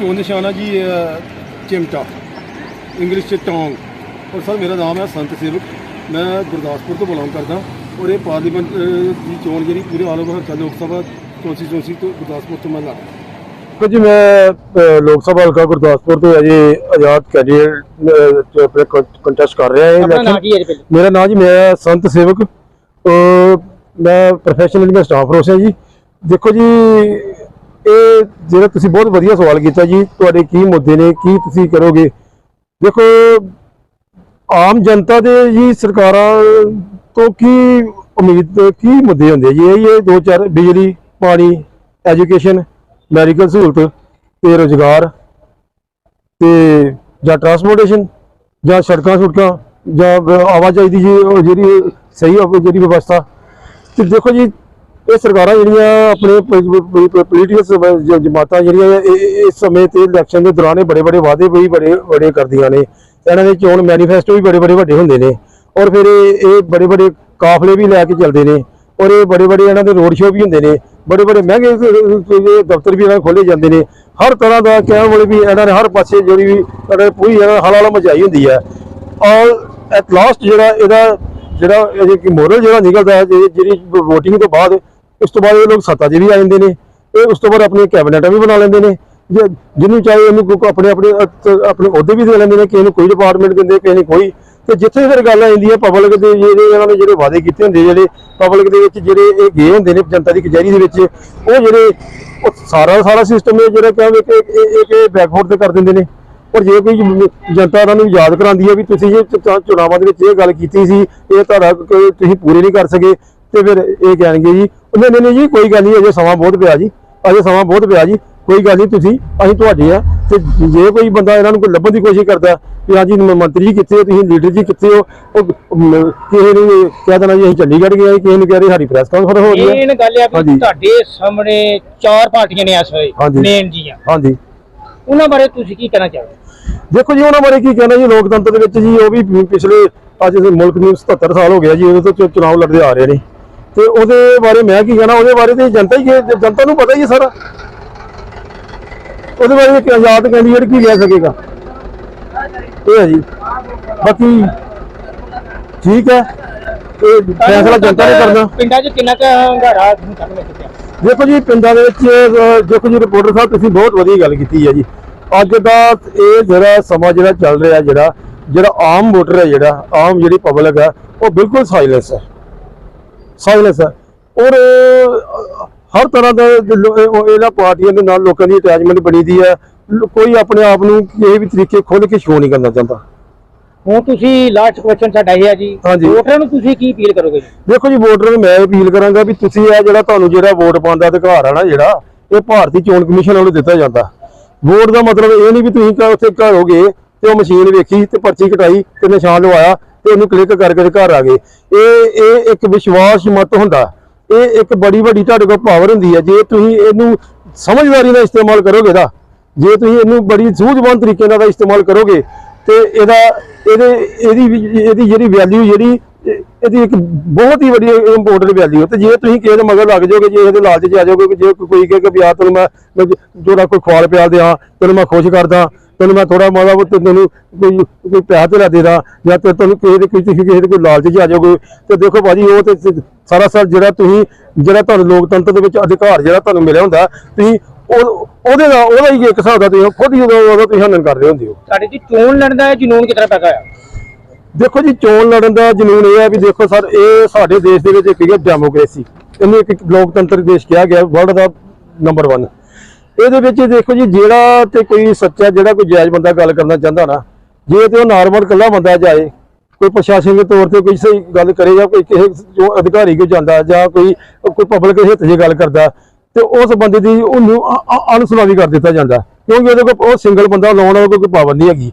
ਚੋਣ ਨਿਸ਼ਾਨ ਆ ਜੀ ਅਹ, ਚਿਮਟਾ ਇੰਗਲਿਸ਼ ਚ ਟੌਂਗ। ਔਰ ਸਰ ਮੇਰਾ ਨਾਮ ਹੈ ਸੰਤ ਸੇਵਕ। ਮੈਂ ਗੁਰਦਾਸਪੁਰ ਤੋਂ ਬਿਲੋਂਗ ਕਰਦਾ ਔਰ ਇਹ ਪਾਰਲੀਮੈਂਟ ਅਹ, ਦੀ ਚੋਣ ਜਿਹੜੀ ਪੂਰੇ ਆਲ ਓਵਰ ਹਲਕਾ ਲੋਕ ਸਭਾ ਕੌਂਸਟੀਚੁਐਂਸੀ ਤੋਂ ਗੁਰਦਾਸਪੁਰ ਤੋਂ ਮੈਂ ਲੜਦਾ ਦੇਖੋ ਜੀ ਮੈਂ ਲੋਕ ਸਭਾ ਹਲਕਾ ਗੁਰਦਾਸਪੁਰ ਤੋਂ ਅਜੇ ਆਜ਼ਾਦ ਕੈਂਡੀਡੇਟ ਆਪਣੇ ਕੰਟੈਸਟ ਕਰ ਰਿਹਾ ਹਾਂ। ਆਪਣਾ election। ਨਾਂ ਕੀ ਹੈ ਜੀ ਪਹਿਲੇ? ਮੇਰਾ ਨਾਮ ਜੀ ਮੈਂ ਸੰਤ ਸੇਵਕ। ਅ, ਮੈਂ ਪ੍ਰੋਫੈਸ਼ਨਲੀ ਮੈਂ ਸਟਾਫ ਰੋਸ ਹਾਂ ਜੀ। ਦੇਖੋ ਜੀ ਇਹ ਜਿਹੜਾ ਤੁਸੀਂ ਬਹੁਤ ਵਧੀਆ ਸਵਾਲ ਕੀਤਾ ਜੀ, ਤੁਹਾਡੇ ਕੀ ਮੁੱਦੇ ਨੇ, ਕੀ ਤੁਸੀਂ ਕਰੋਗੇ? ਦੇਖੋ, ਆਮ ਜਨਤਾ ਦੇ ਜੀ ਸਰਕਾਰਾਂ ਤੋਂ ਕੀ ਉਮੀਦ, ਕੀ ਮੁੱਦੇ ਹੁੰਦੇ ਜੀ? ਇਹ ਇਹ ਦੋ ਚਾਰ, ਬਿਜਲੀ, ਪਾਣੀ, ਐਜੂਕੇਸ਼ਨ, ਮੈਡੀਕਲ ਸਹੂਲਤ ਤੇ ਰੋਜ਼ਗਾਰ ਤੇ ਜਾਂ ਟਰਾਂਸਪੋਰਟੇਸ਼ਨ ਜਾਂ ਸੜਕਾਂ ਸੁੜਕਾਂ ਜਾਂ ਆਵਾਜਾਈ ਦੀ ਜੀ ਜਿਹੜੀ ਸਹੀ ਜਿਹੜੀ ਵਿਵਸਥਾ। ਤੇ ਦੇਖੋ ਜੀ ਇਹ ਸਰਕਾਰਾਂ ਜਿਹੜੀਆਂ ਆਪਣੇ ਪੋਲੀਟੀਕਲ ਜਮਾਤਾਂ ਜਿਹੜੀਆਂ ਇਹ- ਇਸ ਸਮੇਂ ਤੇ ਇਲੈਕਸ਼ਨ ਦੇ ਦੌਰਾਨ ਇਹ ਬੜੇ ਬੜੇ ਵਾਅਦੇ ਵੀ ਬੜੇ ਬੜੇ ਕਰਦੀਆਂ ਨੇ। ਇਹਨਾਂ ਦੇ ਚੋਣ ਮੈਨੀਫੈਸਟੋ ਵੀ ਬੜੇ ਬੜੇ ਵੱਡੇ ਹੁੰਦੇ ਨੇ ਔਰ ਫਿਰ ਇਹ ਬੜੇ ਬੜੇ ਕਾਫਲੇ ਵੀ ਲੈ ਕੇ ਚੱਲਦੇ ਨੇ ਔਰ ਇਹ ਬੜੇ ਬੜੇ ਇਹਨਾਂ ਦੇ ਰੋਡ ਸ਼ੋਅ ਵੀ ਹੁੰਦੇ ਨੇ। ਬੜੇ ਬੜੇ ਮਹਿੰਗੇ ਦਫ਼ਤਰ ਵੀ ਇਹਨਾਂ ਖੋਲੇ ਜਾਂਦੇ ਨੇ। ਹਰ ਤਰ੍ਹਾਂ ਦਾ ਕਹਿਣ ਵਾਲੇ ਵੀ ਇਹਨਾਂ ਨੇ ਹਰ ਪਾਸੇ ਜਿਹੜੀ ਵੀ ਇਹਨਾਂ ਨੇ ਪੂਰੀ ਇਹਨਾਂ ਹਲਾਲਾ ਮਚਾਈ ਹੁੰਦੀ ਹੈ। ਔਰ ਐਟ ਲਾਸਟ ਜਿਹੜਾ ਇਹਦਾ ਜਿਹੜਾ ਇਹ ਕਿ ਮੋਰਲ ਜਿਹੜਾ ਨਿਕਲਦਾ ਹੈ ਜਿਹੜੀ ਵੋਟਿੰਗ ਤੋਂ ਬਾਅਦ ਉਸ ਤੋਂ ਬਾਅਦ ਇਹ ਲੋਕ ਸੱਤਾ 'ਚ ਵੀ ਆ ਜਾਂਦੇ ਨੇ। ਇਹ ਉਸ ਤੋਂ ਬਾਅਦ ਆਪਣੀਆਂ ਕੈਬਨਿਟਾਂ ਵੀ ਬਣਾ ਲੈਂਦੇ ਨੇ। ਜੇ ਜਿਹਨੂੰ ਚਾਹੇ ਉਹਨੂੰ ਕੋਈ ਆਪਣੇ ਆਪਣੇ ਆਪਣੇ ਅਹੁਦੇ ਵੀ ਦੇ ਲੈਂਦੇ ਨੇ, ਕਿਸੇ ਨੂੰ ਕੋਈ ਡਿਪਾਰਟਮੈਂਟ ਦਿੰਦੇ, ਕਿਸੇ ਨੂੰ ਕੋਈ। ਤੇ ਜਿੱਥੇ ਫਿਰ ਗੱਲ ਆ ਜਾਂਦੀ ਹੈ ਪਬਲਿਕ ਦੇ ਜਿਹੜੇ ਇਹਨਾਂ ਨੇ ਜਿਹੜੇ ਵਾਅਦੇ ਕੀਤੇ ਹੁੰਦੇ, ਜਿਹੜੇ ਪਬਲਿਕ ਦੇ ਵਿੱਚ ਜਿਹੜੇ ਇਹ ਗਏ ਹੁੰਦੇ ਨੇ ਜਨਤਾ ਦੀ ਕਚਹਿਰੀ ਦੇ ਵਿੱਚ, ਉਹ ਜਿਹੜੇ, ਉਹ ਸਾਰਾ ਸਾਰਾ ਸਿਸਟਮ ਇਹ ਜਿਹੜਾ ਕਹਿੰਦੇ ਕਿ ਇਹ ਇਹ ਬੈਕਫੁੱਟ ਤੇ ਕਰ ਦਿੰਦੇ ਨੇ। ਪਰ ਜੇ ਕੋਈ ਜਨਤਾ ਉਹਨਾਂ ਨੂੰ ਯਾਦ ਕਰਾਉਂਦੀ ਹੈ ਵੀ ਤੁਸੀਂ ਇਹ ਚੁਣਾਵਾਂ ਦੇ ਵਿੱਚ ਇਹ ਗੱਲ ਕੀਤੀ ਸੀ, ਇਹ ਤੁਹਾਡਾ ਤੁਸੀਂ ਪੂਰੇ ਨਹੀਂ ਕਰ ਸਕੇ, ਤੇ ਫਿਰ ਇਹ ਕਹਿਣਗੇ ਜੀ ਨਹੀਂ ਨਹੀਂ ਜੀ ਕੋਈ ਗੱਲ ਨਹੀਂ ਅਜੇ ਸਮਾਂ ਬਹੁਤ ਪਿਆ ਜੀ। ਅਜੇ ਸਮਾਂ ਬਹੁਤ ਪਿਆ ਜੀ। ਕੋਈ ਗੱਲ ਨਹੀਂ ਤੁਸੀਂ ਅਸੀਂ ਤੁਹਾਡੇ ਆ। ਤੇ ਜੇ ਕੋਈ ਬੰਦਾ ਇਹਨਾਂ ਨੂੰ ਕੋਈ ਲੱਭਣ ਦੀ ਕੋਸ਼ਿਸ਼ ਕਰਦਾ ਵੀ ਹਾਂਜੀ ਮੰਤਰੀ ਜੀ ਕਿੱਥੇ ਹੋ ਤੁਸੀਂ ਲੀਡਰ ਜੀ ਕਿੱਥੇ ਹੋ ਉਹ ਕਿਸੇ ਨੂੰ ਕਹਿ ਦੇਣਾ ਜੀ ਅਸੀਂ ਚੰਡੀਗੜ੍ਹ ਗਏ ਹਾਂ, ਕਿਸੇ ਨੂੰ ਕਹਿ ਰਹੇ ਸਾਡੀ ਪ੍ਰੈਸ ਕਾਨਫਰੰਸ ਹੋ ਰਹੀ ਹੈ ਮੇਨ ਗੱਲ ਵੀ ਹਾਂਜੀ। ਤੁਹਾਡੇ ਸਾਹਮਣੇ ਚਾਰ ਪਾਰਟੀਆਂ ਨੇ ਇਸ ਵੇਲੇ। ਮੇਨ ਜੀਆਂ। ਹਾਂਜੀ। ਉਹਨਾਂ ਬਾਰੇ ਤੁਸੀਂ ਕੀ ਕਹਿਣਾ ਚਾਹੋਗੇ? ਦੇਖੋ ਜੀ ਉਹਨਾਂ ਬਾਰੇ ਕੀ ਕਹਿਣਾ ਜੀ ਲੋਕਤੰਤਰ ਦੇ ਵਿੱਚ ਜੀ ਉਹ ਵੀ ਪਿਛਲੇ ਅੱਜ ਮੁਲਕ ਨੂੰ 77 ਸਾਲ ਹੋ ਗਿਆ ਜੀ ਉਹਦੇ ਤੋਂ ਚੁ- ਚੁਣਾਵ ਲੜਦੇ ਆ ਰਹੇ ਨੇ। ਤੇ ਉਹਦੇ ਬਾਰੇ ਮੈਂ ਕੀ ਕਹਿਣਾ ਉਹਦੇ ਬਾਰੇ ਤੇ ਜਨਤਾ ਹੀ ਜਨਤਾ ਨੂੰ ਪਤਾ ਹੀ ਹੈ ਸਾਰਾ। ਉਹਦੇ ਬਾਰੇ ਇੱਕ ਆਜ਼ਾਦ ਕੈਂਡੀਡੇਟ ਕੀ ਕਹਿ ਸਕੇਗਾ? ਇਹ ਹੈ ਜੀ। ਬਾਕੀ ਠੀਕ ਹੈ। ਇਹ ਫੈਸਲਾ ਜਨਤਾ ਨੇ ਕਰਨਾ। ਪਿੰਡਾਂ 'ਚ ਕਿੰਨਾ ਕੁ ਹੰਗਾਰਾ ਦੇਖੋ ਜੀ ਪਿੰਡਾਂ ਦੇ ਵਿੱਚ ਦੇਖੋ ਜੀ ਰਿਪੋਰਟਰ ਸਾਹਿਬ ਤੁਸੀਂ ਬਹੁਤ ਵਧੀਆ ਗੱਲ ਕੀਤੀ ਹੈ ਜੀ। ਅੱਜ ਦਾ ਇਹ ਜਿਹੜਾ ਸਮਾਂ ਜਿਹੜਾ ਚੱਲ ਰਿਹਾ ਜਿਹੜਾ ਜਿਹੜਾ ਆਮ ਵੋਟਰ ਹੈ ਜਿਹੜਾ ਆਮ ਜਿਹੜੀ ਪਬਲਿਕ ਹੈ ਉਹ ਬਿਲਕੁਲ ਸਾਇਲੈਂਸ ਹੈ। ਸਾਇਲੈਂਸ ਹੈ। ਔਰ ਹਰ ਤਰ੍ਹਾਂ ਦਾ ਇਹਨਾਂ ਪਾਰਟੀਆਂ ਦੇ ਨਾਲ ਲੋਕਾਂ ਦੀ ਅਟੈਚਮੈਂਟ ਬਣੀ ਦੀ ਹੈ। ਕੋਈ ਆਪਣੇ ਆਪ ਨੂੰ ਕਿਸੇ ਵੀ ਤਰੀਕੇ ਖੁੱਲ੍ਹ ਕੇ ਸ਼ੋਅ ਨਹੀਂ ਕਰਨਾ ਚਾਹੁੰਦਾ। ਹੁਣ ਤੁਸੀਂ ਲਾਸਟ ਕੁਐਸਚਨ ਸਾਡਾ ਇਹ ਹੈ ਜੀ। ਵੋਟਰਾਂ ਨੂੰ ਤੁਸੀਂ ਕੀ ਅਪੀਲ ਕਰੋਗੇ ਜੀ? ਦੇਖੋ ਜੀ ਵੋਟਰਾਂ ਨੂੰ ਮੈਂ ਅਪੀਲ ਕਰਾਂਗਾ ਵੀ ਤੁਸੀਂ ਇਹ ਜਿਹੜਾ ਤੁਹਾਨੂੰ ਜਿਹੜਾ ਵੋਟ ਪਾਉਣ ਦਾ ਅਧਿਕਾਰ ਆ ਨਾ ਜਿਹੜਾ ਇਹ ਭਾਰਤੀ ਚੋਣ ਕਮਿਸ਼ਨ ਵੱਲੋਂ ਦਿੱਤਾ ਜਾਂਦਾ। ਵੋਟ ਦਾ ਮਤਲਬ ਇਹ ਨਹੀਂ ਵੀ ਤੁਸੀਂ ਉੱਥੇ ਘਰ ਹੋਗੇ ਤੇ ਉਹ ਮਸ਼ੀਨ ਵੇਖੀ ਤੇ ਪਰਚੀ ਕਟਾਈ ਤੇ ਨਿਸ਼ਾਨ ਲਵਾਇਆ ਤੇ ਉਹਨੂੰ ਕਲਿੱਕ ਕਰਕੇ ਘਰ ਆ ਗਏ। ਇਹ ਇਹ ਇੱਕ ਵਿਸ਼ਵਾਸ ਮਤ ਹੁੰਦਾ। ਇਹ ਇੱਕ ਬੜੀ ਵੱਡੀ ਤੁਹਾਡੇ ਕੋਲ ਪਾਵਰ ਹੁੰਦੀ ਹੈ। ਜੇ ਤੁਸੀਂ ਇਹਨੂੰ ਸਮਝਦਾਰੀ ਨਾਲ ਇਸਤੇਮਾਲ ਕਰੋਗੇ ਦਾ ਜੇ ਤੁਸੀਂ ਇਹਨੂੰ ਬੜੀ ਸੂਝਵਾਨ ਤਰੀਕੇ ਨਾਲ ਦਾ ਇਸਤੇਮਾਲ ਕਰੋਗੇ ਤੇ ਇਹਦਾ, ਇਹਦੇ, ਇਹਦੀ ਵੀ- ਇਹਦੀ ਜਿਹੜੀ ਵੈਲਿਊ ਜਿਹੜੀ ਇਹਦੀ ਇੱਕ ਬਹੁਤ ਹੀ ਵੱਡੀ ਇੰਪੋਰਟੈਂਟ ਵੈਲਿਊ ਤੇ ਜੇ ਤੁਸੀਂ ਕਿਸੇ ਦੇ ਮਗਰ ਲੱਗ ਜਾਓਗੇ, ਜੇ ਇਹਦੇ ਲਾਲਚ 'ਚ ਆ ਜਾਓਗੇ ਕਿ ਜੇ ਕੋਈ- ਕੋਈ ਕਹੇ ਕਿ ਵੀ ਤੈਨੂੰ ਮੈਂ ਮੈਂ ਕੋਈ ਖਵਾਲ ਪਿਆਲ ਦਿਆਂ, ਤੈਨੂੰ ਮੈਂ ਖੁਸ਼ ਕਰਦਾ, ਤੈਨੂੰ ਮੈਂ ਥੋੜਾ ਮਾੜਾ ਬਹੁਤ ਤੈਨੂੰ ਕੋਈ ਕੋਈ ਪੈਸਾ ਤੇ ਦੇ ਦਾਂ ਜਾਂ ਤੇ ਤੈਨੂੰ ਕਿਸੇ ਦੇ ਕੋਈ ਤੁਸੀਂ ਕਿਸੇ ਦੇ ਕੋਈ ਲਾਲਚ 'ਚ ਆ ਜਾਓਗੇ, ਤੇ ਦੇਖੋ ਭਾਜੀ, ਉਹ ਤੇ ਸਾਰਾ ਸਾਰ ਜਿਹੜਾ ਤੁਸੀਂ ਜਿਹੜਾ ਤੁਹਾਨੂੰ ਲੋਕਤੰਤਰ ਦੇ ਵਿੱਚ ਅਧਿਕਾਰ ਜਿਹੜਾ ਤੁਹਾਨੂੰ ਮਿਲਿਆ ਹੁੰਦਾ, ਤੁਸੀਂ ਉਹ ਉਹਦੇ ਦਾ ਉਹਦਾ ਹੀ ਇੱਕ ਹਿਸਾਬ ਦਾ ਤੁਸੀਂ ਖੁਦ ਹੀ ਉਹਦਾ ਤੁਸੀਂ ਹਨਨ ਕਰ ਰਹੇ ਹੁੰਦੇ ਹੋ। ਸਾਡੇ ਜੀ ਚੋਣ ਲੜਨ ਦਾ ਜਨੂਨ ਕਿਤਨਾ ਪੈਦਾ ਹੋਇਆ? ਦੇਖੋ ਜੀ, ਚੋਣ ਲੜਨ ਦਾ ਜਨੂਨ ਇਹ ਹੈ ਵੀ ਦੇਖੋ ਸਰ, ਇਹ ਸਾਡੇ ਦੇਸ਼ ਦੇ ਵਿੱਚ ਇੱਕ ਹੈ ਡੈਮੋਕ੍ਰੇਸੀ ਇਹਨੂੰ ਇੱਕ ਲੋਕਤੰਤਰ ਦੇਸ਼ ਕਿਹਾ ਗਿਆ ਵਰਲਡ ਦਾ ਨੰਬਰ 1 ਇਹਦੇ ਵਿੱਚ ਦੇਖੋ ਜੀ, ਜਿਹੜਾ ਤੇ ਕੋਈ ਸੱਚਾ, ਜਿਹੜਾ ਕੋਈ ਜਾਇਜ਼ ਬੰਦਾ ਗੱਲ ਕਰਨਾ ਚਾਹੁੰਦਾ ਨਾ, ਜੇ ਤੇ ਉਹ ਨਾਰਮਲ ਕੱਲਾ ਬੰਦਾ ਜਾਏ, ਕੋਈ ਪ੍ਰਸ਼ਾਸਨ ਦੇ ਤੌਰ ਤੇ ਕੋਈ ਸਹੀ ਗੱਲ ਕਰੇ ਜਾਂ ਕੋਈ ਕਿਸੇ ਜੋ ਅਧਿਕਾਰੀ ਕੋ ਜਾਂਦਾ ਜਾਂ ਕੋਈ ਕੋਈ ਪਬਲਿਕ ਹਿੱਤ ਜੇ ਗੱਲ ਕਰਦਾ, ਤੇ ਉਸ ਬੰਦੇ ਦੀ ਉਹਨੂੰ ਅ- ਅ- ਕਰ ਦਿੱਤਾ ਜਾਂਦਾ। ਕਿਉਂਕਿ ਉਹਦੇ ਕੋਲ ਉਹ ਸਿੰਗਲ ਬੰਦਾ ਲਾਉਣ ਵਾਲਾ ਕੋਈ ਪਾਬੰਦੀ ਹੈਗੀ।